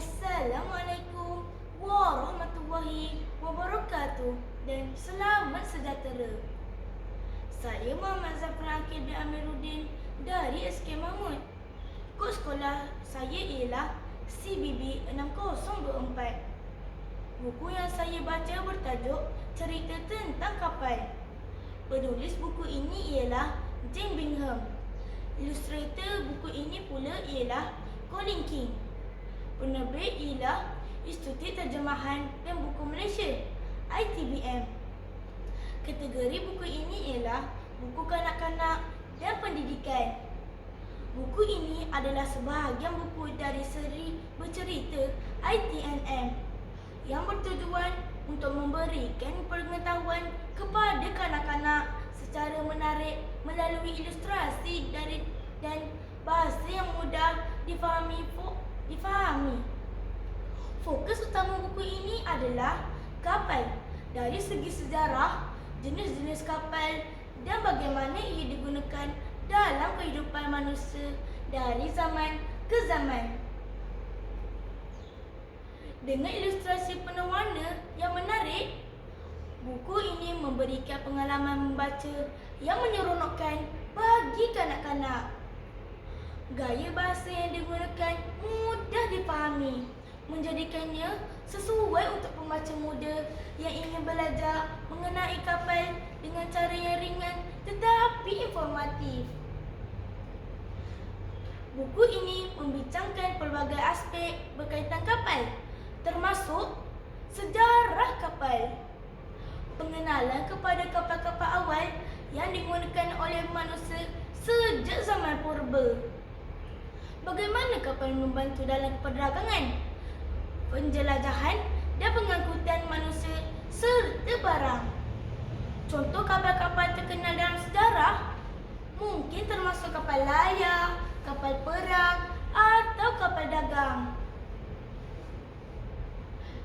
Assalamualaikum warahmatullahi wabarakatuh dan selamat sejahtera. Saya Muhammad Zafran Akil bin Amiruddin dari SK Mahmud. Kod sekolah saya ialah CBB 6024. Buku yang saya baca bertajuk Cerita Tentang Kapal. Penulis buku ini ialah Jane Bingham. Ilustrator buku ini pula ialah Colin King. Penerbit ialah Institut Terjemahan dan Buku Malaysia ITBM. Kategori buku ini ialah buku kanak-kanak dan pendidikan. Buku ini adalah sebahagian buku dari seri bercerita ITNM yang bertujuan untuk memberikan pengetahuan kepada kanak-kanak secara menarik melalui ilustrasi dari dan bahasa yang mudah difahami difahami. Fokus utama buku ini adalah kapal dari segi sejarah, jenis-jenis kapal dan bagaimana ia digunakan dalam kehidupan manusia dari zaman ke zaman. Dengan ilustrasi penuh warna yang menarik, buku ini memberikan pengalaman membaca yang menyeronokkan bagi kanak-kanak. Gaya bahasa yang digunakan mudah dipahami, menjadikannya sesuai untuk pembaca muda yang ingin belajar mengenai kapal dengan cara yang ringan tetapi informatif. Buku ini membincangkan pelbagai aspek berkaitan kapal termasuk sejarah kapal, pengenalan kepada kapal-kapal awal yang digunakan oleh manusia sejak zaman purba. Bagaimana kapal membantu dalam perdagangan, penjelajahan dan pengangkutan manusia serta barang. Contoh kapal-kapal terkenal dalam sejarah mungkin termasuk kapal layar, kapal perang atau kapal dagang.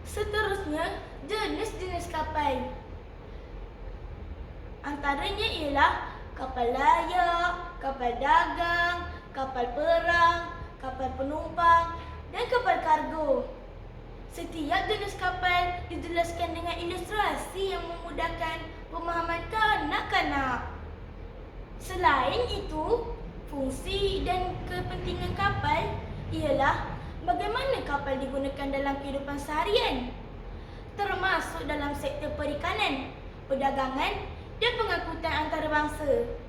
Seterusnya, jenis-jenis kapal. Antaranya ialah kapal layar, kapal dagang, kapal perang, kapal penumpang dan kapal kargo. Setiap jenis kapal dijelaskan dengan ilustrasi yang memudahkan pemahaman kanak-kanak. Selain itu, fungsi dan kepentingan kapal ialah bagaimana kapal digunakan dalam kehidupan seharian termasuk dalam sektor perikanan, perdagangan dan pengangkutan antarabangsa.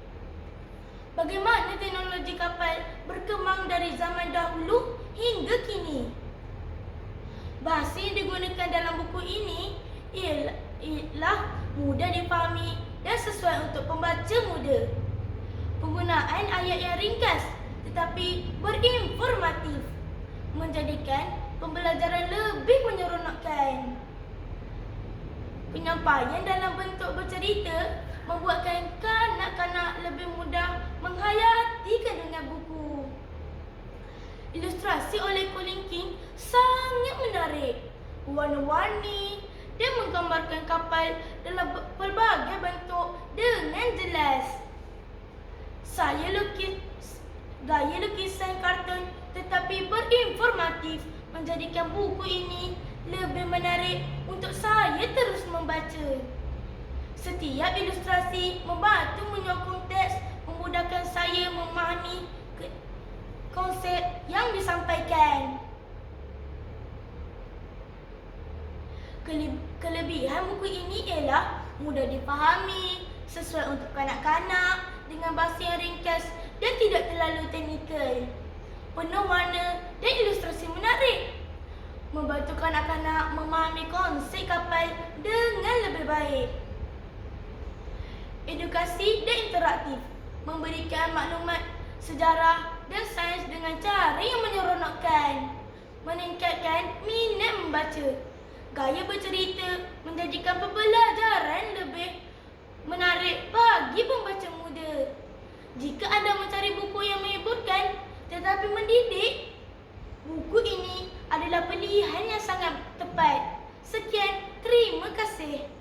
Bagaimana teknologi kapal berkembang dari zaman dahulu hingga kini? Bahasa yang digunakan dalam buku ini ialah mudah dipahami dan sesuai untuk pembaca muda. Penggunaan ayat yang ringkas tetapi berinformatif menjadikan pembelajaran lebih menyeronokkan. Penyampaian dalam bentuk bercerita membuatkan kanak-kanak lebih mudah menghayati kandungan buku. Ilustrasi oleh Colin King sangat menarik, warna-warni dan menggambarkan kapal dalam pelbagai bentuk dengan jelas. Saya lukis gaya lukisan kartun tetapi berinformatif menjadikan buku ini lebih menarik untuk. Setiap ilustrasi membantu menyokong teks memudahkan saya memahami konsep yang disampaikan. Kelebihan buku ini ialah mudah dipahami, sesuai untuk kanak-kanak dengan bahasa yang ringkas dan tidak terlalu teknikal penuh warna dan ilustrasi menarik. Membantu kanak-kanak memahami konsep kapal dengan lebih baik. Edukasi dan interaktif memberikan maklumat sejarah dan sains dengan cara yang menyeronokkan. Meningkatkan minat membaca. Gaya bercerita menjadikan pembelajaran lebih menarik bagi pembaca muda. Jika anda mencari buku yang menghiburkan, tetapi mendidik, buku ini adalah pilihan yang sangat tepat. Sekian, terima kasih.